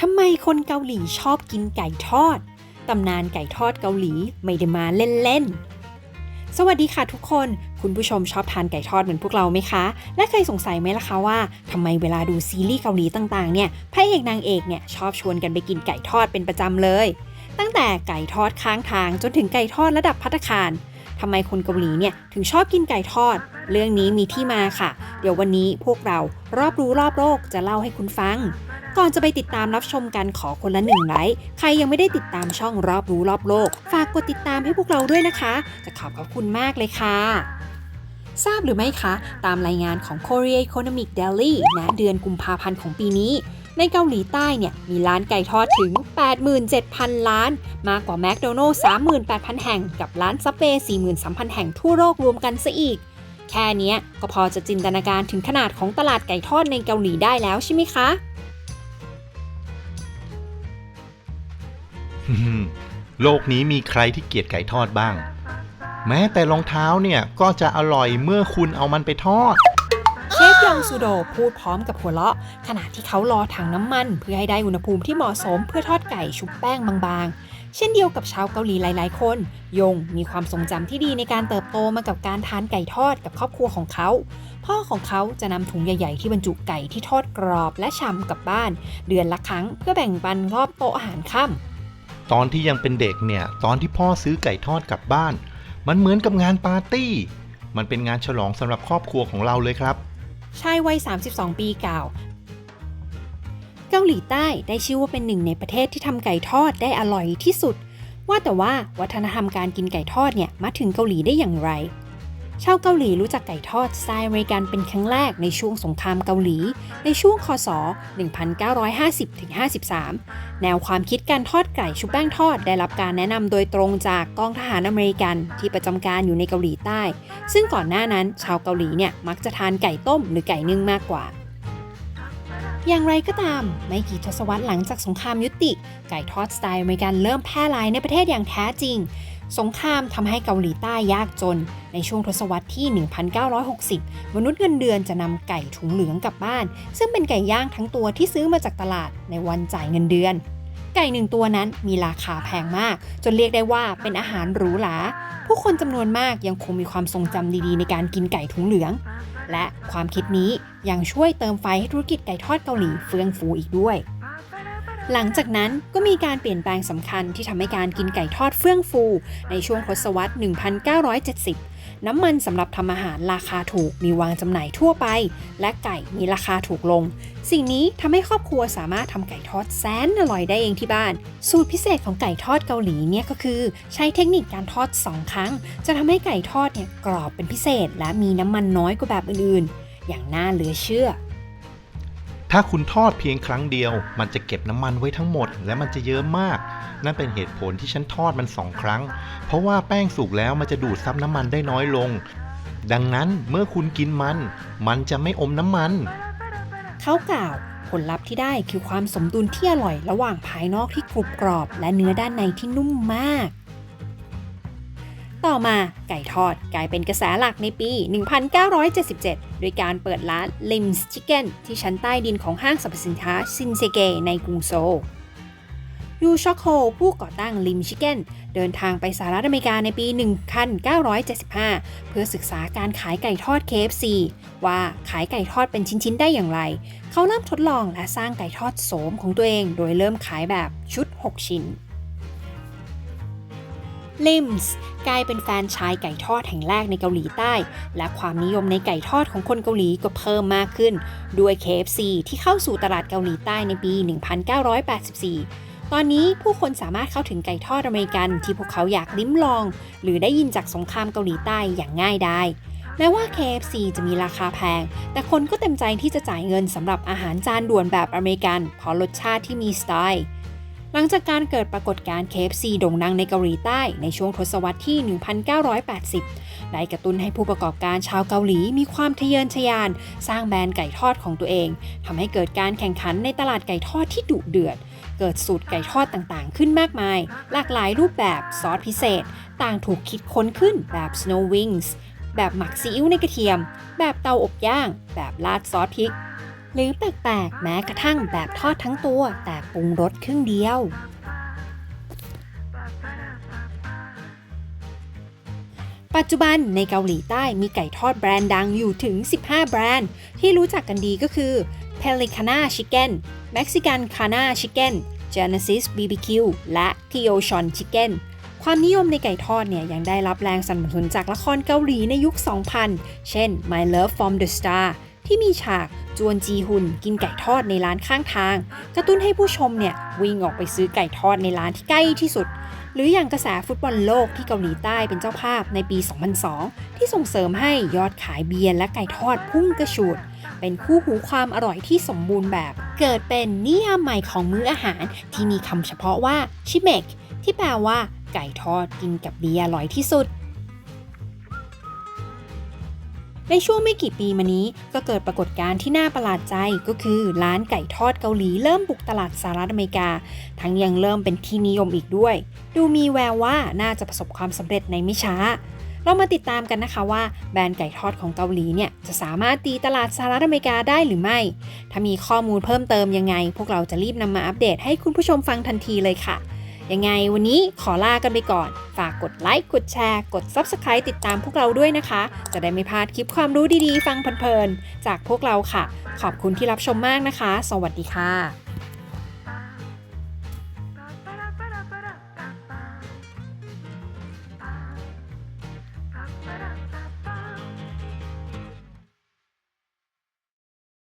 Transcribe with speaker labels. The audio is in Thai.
Speaker 1: ทำไมคนเกาหลีชอบกินไก่ทอด ตำนานไก่ทอดเกาหลีไม่ได้มาเล่นๆ สวัสดีค่ะทุกคน คุณผู้ชมชอบทานไก่ทอดเหมือนพวกเราไหมคะ และเคยสงสัยไหมล่ะคะว่าทำไมเวลาดูซีรีส์เกาหลีต่างๆ เนี่ย พระเอกนางเอกเนี่ยชอบชวนกันไปกินไก่ทอดเป็นประจำเลย ตั้งแต่ไก่ทอดข้างทางจนถึงไก่ทอดระดับพัตตาคารทำไมคนเกาหลีเนี่ยถึงชอบกินไก่ทอด เรื่องนี้มีที่มาค่ะ เดี๋ยววันนี้พวกเรารอบรู้รอบโลกจะเล่าให้คุณฟัง ก่อนจะไปติดตามรับชมกันขอคนละหนึ่งไลค์ ใครยังไม่ได้ติดตามช่องรอบรู้รอบโลก ฝากกดติดตามให้พวกเราด้วยนะคะ จะขอบขอบคุณมากเลยค่ะ ทราบหรือไม่คะ ตามรายงานของ Korea Economic Daily ณเดือนกุมภาพันธ์ของปีนี้ในเกาหลีใต้เนี่ยมีร้านไก่ทอดถึง 87,000 ล้าน มากกว่าแมคโดนัลล์38,000 แห่ง กับร้านซับเวย์43,000 แห่งทั่วโลกรวมกันซะอีก แค่นี้ก็พอจะจินตนาการถึงขนาดของตลาดไก่ทอดในเกาหลีได้แล้วใช่ไหมคะ
Speaker 2: อืมโลกนี้มีใครที่เกลียดไก่ทอดบ้าง แม้แต่รองเท้าเนี่ยก็จะอร่อยเมื่อคุณเอามันไปทอด
Speaker 1: เชฟยองซูโดพูดพร้อมกับหัวเราะ ขณะที่เขารอถังน้ำมัน เพื่อให้ได้อุณหภูมิที่เหมาะสมเพื่อทอดไก่ชุบแป้งบางๆ เช่นเดียวกับชาวเกาหลีหลายๆ คน ยงมีความทรงจำที่ดีในการเติบโตมากับการทานไก่ทอดกับครอบครัวของเขา พ่อของเขาจะนำถุงใหญ่ๆ ที่บรรจุไก่ที่ทอดกรอบและฉ่ำกลับบ้าน เดือนละครั้งเพื่อแบ่งปันรอบโต๊ะอาหารค่ำ
Speaker 2: ตอนที่ยังเป็นเด็กเนี่ย ตอนที่พ่อซื้อไก่ทอดกลับบ้าน มันเหมือนกับงานปาร์ตี้ มันเป็นงานฉลองสำหรับครอบครัวของเราเลยครับ
Speaker 1: ชายวัย 32 ปีกล่าว เกาหลีใต้ได้ชื่อว่าเป็นหนึ่งในประเทศที่ทำไก่ทอดได้อร่อยที่สุด ว่าแต่ว่าวัฒนธรรมการกินไก่ทอดเนี่ยมาถึงเกาหลีได้อย่างไร ชาวเกาหลีรู้จักไก่ทอดสไตล์อเมริกันเป็นครั้งแรกในช่วงสงครามเกาหลี ในช่วงคศ 1950-53 แนวความคิดการทอดไก่ชุบแป้งทอดได้รับการแนะนำโดยตรงจากกองทหารอเมริกันที่ประจำการอยู่ในเกาหลีใต้ ซึ่งก่อนหน้านั้นชาวเกาหลีเนี่ยมักจะทานไก่ต้มหรือไก่นึ่งมากกว่าอย่างไรก็ตาม ไม่กี่ทศวรรษหลังจากสงครามยุติ ไก่ทอดสไตล์อเมริกันเริ่มแพร่หลายในประเทศอย่างแท้จริง สงครามทำให้เกาหลีใต้ยากจน ในช่วงทศวรรษที่ 1960 มนุษย์เงินเดือนจะนำไก่ถุงเหลืองกลับบ้าน ซึ่งเป็นไก่ย่างทั้งตัวที่ซื้อมาจากตลาดในวันจ่ายเงินเดือน ไก่หนึ่งตัวนั้นมีราคาแพงมาก จนเรียกได้ว่าเป็นอาหารหรูหรา ผู้คนจำนวนมากยังคงมีความทรงจำดีๆ ในการกินไก่ถุงเหลือง และความคิดนี้ยังช่วยเติมไฟให้ธุรกิจไก่ทอดเกาหลีเฟื่องฟูอีกด้วย หลังจากนั้นก็มีการเปลี่ยนแปลงสำคัญที่ทำให้การกินไก่ทอดเฟื่องฟู ในช่วงทศวรรษ 1970 น้ำมันสำหรับทำอาหารราคาถูกมีวางจำหน่ายทั่วไป และไก่มีราคาถูกลง สิ่งนี้ทำให้ครอบครัวสามารถทำไก่ทอดแสนอร่อยได้เองที่บ้าน สูตรพิเศษของไก่ทอดเกาหลีเนี่ยก็คือ ใช้เทคนิคการทอด 2 ครั้ง จะทำให้ไก่ทอดเนี่ยกรอบเป็นพิเศษ และมีน้ำมันน้อยกว่าแบบอื่นๆ อย่างน่าเหลือเชื่อ
Speaker 2: ถ้าคุณทอดเพียงครั้งเดียว มันจะเก็บน้ำมันไว้ทั้งหมด และมันจะเยอะมาก นั่นเป็นเหตุผลที่ฉันทอดมันสองครั้ง เพราะว่าแป้งสุกแล้วมันจะดูดซับน้ำมันได้น้อยลง ดังนั้นเมื่อคุณกินมัน มันจะไม่อมน้ำมัน
Speaker 1: เขากล่าว ผลลัพธ์ที่ได้คือความสมดุลที่อร่อยระหว่างภายนอกที่กรุบกรอบ และเนื้อด้านในที่นุ่มมาก ต่อมาไก่ทอดกลายเป็นกระแสหลักในปี 1977 โดยการเปิดร้าน Lim's Chicken ที่ชั้นใต้ดินของห้างสรรพสินค้าซินเซเกในกรุงโซลยูช็อกโฮผู้ก่อตั้ง Lim Chicken เดินทางไปสหรัฐอเมริกาในปี 1975 เพื่อศึกษาการขายไก่ทอด KFC ว่าขายไก่ทอดเป็นชิ้น ๆ ได้อย่างไร เขาเริ่มทดลองและสร้างไก่ทอดโสมของตัวเอง โดยเริ่มขายแบบชุด 6 ชิ้น Lims กลายเป็นแฟนชายไก่ทอดแห่งแรกในเกาหลีใต้ และความนิยมในไก่ทอดของคนเกาหลีก็เพิ่มมากขึ้น ด้วย KFC ที่เข้าสู่ตลาดเกาหลีใต้ในปี 1984ตอนนี้ผู้คนสามารถเข้าถึงไก่ทอดอเมริกันที่พวกเขาอยากลิ้มลอง หรือได้ยินจากสงครามเกาหลีใต้อย่างง่ายดายแม้ว่า KFC จะมีราคาแพง แต่คนก็เต็มใจที่จะจ่ายเงินสำหรับอาหารจานด่วนแบบอเมริกัน เพราะรสชาติที่มีสไตล์ หลังจากการเกิดปรากฏการณ์ KFC โด่งดังในเกาหลีใต้ในช่วงทศวรรษที่ 1980 ได้กระตุ้นให้ผู้ประกอบการชาวเกาหลีมีความทะเยอทะยาน สร้างแบรนด์ไก่ทอดของตัวเองทำให้เกิดการแข่งขันในตลาดไก่ทอดที่ดุเดือด เกิดสูตรไก่ทอดต่างๆ ขึ้นมากมาย หลากหลายรูปแบบซอสพิเศษ ต่างถูกคิดค้นขึ้นแบบ Snow Wings แบบหมักซีอิ๊วในกระเทียม แบบเตาอบย่าง แบบราดซอสพริก หรือแปลกๆ แม้กระทั่งแบบทอดทั้งตัว แต่ปรุงรสครึ่งเดียว ปัจจุบันในเกาหลีใต้มีไก่ทอดแบรนด์ดังอยู่ถึง 15 แบรนด์ ที่รู้จักกันดีก็คือ Pelicana Chicken Mexican Cana Chicken Genesis BBQ และ Kyoshon Chicken ความนิยมในไก่ทอดเนี่ยยังได้รับแรงสนับสนุนจากละครเกาหลีในยุค 2000 เช่น My Love from the Star ที่มีฉากจวนจีฮุนกินไก่ทอดในร้านข้างทาง กระตุ้นให้ผู้ชมเนี่ยวิ่งออกไปซื้อไก่ทอดในร้านที่ใกล้ที่สุด หรืออย่างกระแสฟุตบอลโลกที่เกาหลีใต้เป็นเจ้าภาพในปี 2002 ที่ส่งเสริมให้ยอดขายเบียร์และไก่ทอดพุ่งกระฉูด เป็นคู่หูความอร่อยที่สมบูรณ์แบบ เกิดเป็นนิยามใหม่ของมื้ออาหารที่มีคำเฉพาะว่าชิเมกที่แปลว่าไก่ทอดกินกับเบียร์อร่อยที่สุด ในช่วงไม่กี่ปีมานี้ก็เกิดปรากฏการณ์ที่น่าประหลาดใจก็คือร้านไก่ทอดเกาหลีเริ่มบุกตลาดสหรัฐอเมริกา ทั้งยังเริ่มเป็นที่นิยมอีกด้วย ดูมีแววว่าน่าจะประสบความสำเร็จในไม่ช้า เรามาติดตามกันนะคะว่าแบรนด์ไก่ทอดของเกาหลีเนี่ยจะสามารถตีตลาดสหรัฐอเมริกาได้หรือไม่ ถ้ามีข้อมูลเพิ่มเติมยังไง พวกเราจะรีบนำมาอัปเดตให้คุณผู้ชมฟังทันทีเลยค่ะ ยังไงวันนี้ขอลากันไปก่อน ฝากกดไลค์กดแชร์ กด Subscribe ติดตามพวกเราด้วยนะคะ จะได้ไม่พลาดคลิปความรู้ดีๆ ฟังเพลินๆจากพวกเราค่ะ ขอบคุณที่รับชมมากนะคะ สวัสดีค่ะ